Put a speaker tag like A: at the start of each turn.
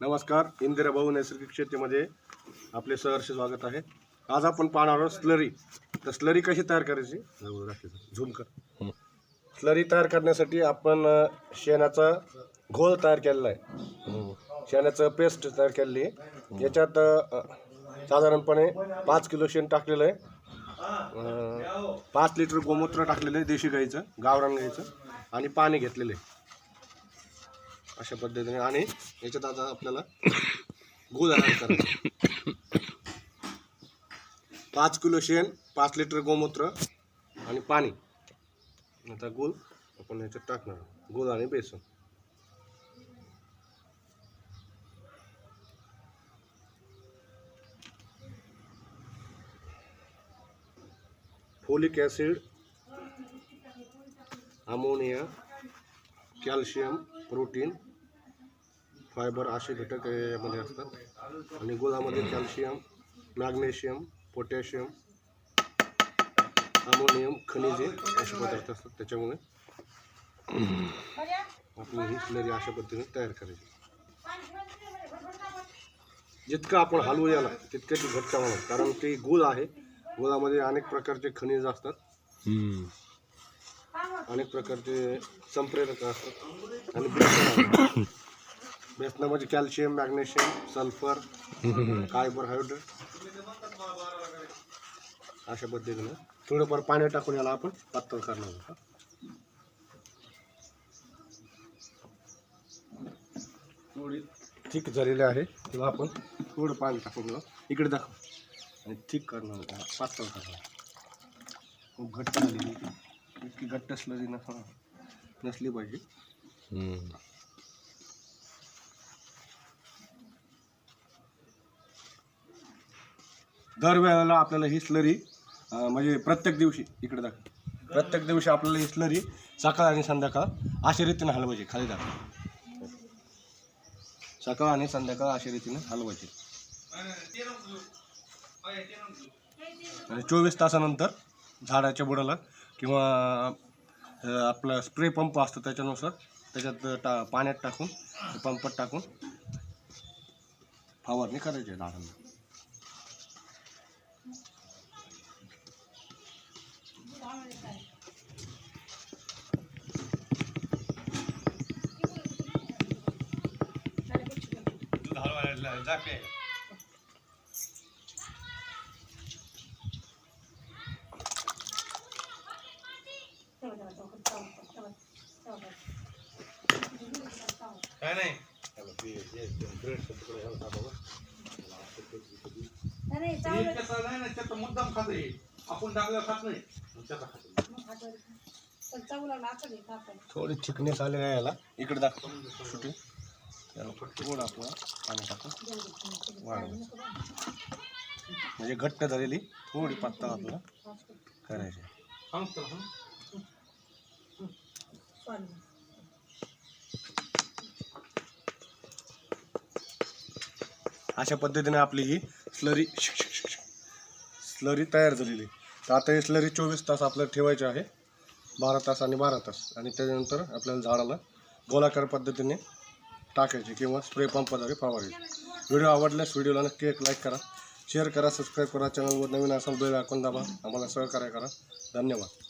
A: नमस्कार इंदिराभाऊ नैसर्गिक शेतीमध्ये आपले सहर्ष स्वागत आहे. आज आपण पाहणार आहोत स्लरी. तर स्लरी कशी तयार करायची? झूम कर. स्लरी तयार करण्यासाठी आपण शेणाचा घोळ तयार केलेला आहे. शेणाचं पेस्ट तयार केलेली आहे. याच्यात साधारणपणे पाच किलो शेण टाकलेलं आहे. पाच लिटर गोमूत्र टाकलेलं आहे देशी गाईचं गावरान गाईचं आणि पाणी घेतलेलं आहे. अशा पद्धतीने आणि याच्यात आता आपल्याला गुळ ॲड करायचा. पाच किलो शेण पाच लिटर गोमूत्र आणि पाणी. आता गुळ आपण याच्यात टाकणार. गुळ आणि बेसन. Folic acid ammonia calcium protein fibre असे घटक यामध्ये असतात. आणि गुळामध्ये कॅल्शियम मॅग्नेशियम पोटॅशियम अमोनियम खनिजे असे पदार्थ असतात त्याच्यामुळे आपली ही स्लरी अशा पद्धतीने तयार करायची. जितकं आपण हलवू याला तितकं ती घट्ट होणार कारण ते गुळ आहे. गुळामध्ये अनेक प्रकारचे खनिज असतात. अनेक प्रकारचे संप्रेरक असतात. आणि. बेसनामध्ये म्हणजे कॅल्शियम मॅग्नेशियम सल्फर कार्बोहायड्रेट अशा पद्धतीनं. थोडंफार पाणी टाकून याला आपण पातळ करणार आहोत. थोडी थिक झालेली आहे. किंवा आपण थोडं पाणी टाकून घेऊ. इकडे दाखव. आणि थिक करणार होता पातळ करणार खूप घट्ट झालेली इतकी घट्ट असलं नसा नसली पाहिजे. दरवेळेला आपल्याला ही स्लरी म्हणजे प्रत्येक दिवशी इकडे दाखव. प्रत्येक दिवशी आपल्याला ही स्लरी सकाळ आणि संध्याकाळ अशा रीतीने हलवायची खाली दाखव. सकाळ आणि संध्याकाळ अशा रीतीने हलवायची. आणि चोवीस तासानंतर झाडाच्या बुडाला किंवा आपला स्प्रे पंप असतो त्याच्यानुसार त्याच्यात टा पाण्यात टाकून पंपात टाकून फवारणी करायची आहे झाडांना
B: काय नाही. मुद्दाम खात आपण टाकलं खात नाही.
A: थोडी थिकनेस आली आहे याला? इकडे दाखव. सुटी त्याला थोडं पाणी टाकून वाढवायचं म्हणजे घट्ट झालेली. थोडी पातळ आपल्याला करायची. अशा पद्धतीने आपली ही स्लरी स्लरी तयार झालेली. तर आता हे स्लरी चोवीस तास आपल्याला ठेवायची आहे. बारा तास आणि बारा तास. आणि त्याच्यानंतर आपल्याला झाडाला गोलाकार पद्धतीने टाकायचे किंवा स्प्रे पंपाद्वारे फवारायचे. व्हिडिओ आवडल्यास व्हिडिओला नक्की एक लाईक करा. शेअर करा सबस्क्राईब करा. चॅनलवर नवीन असाल बेल आयकॉन दाबा. आम्हाला सहकार्य करा. धन्यवाद.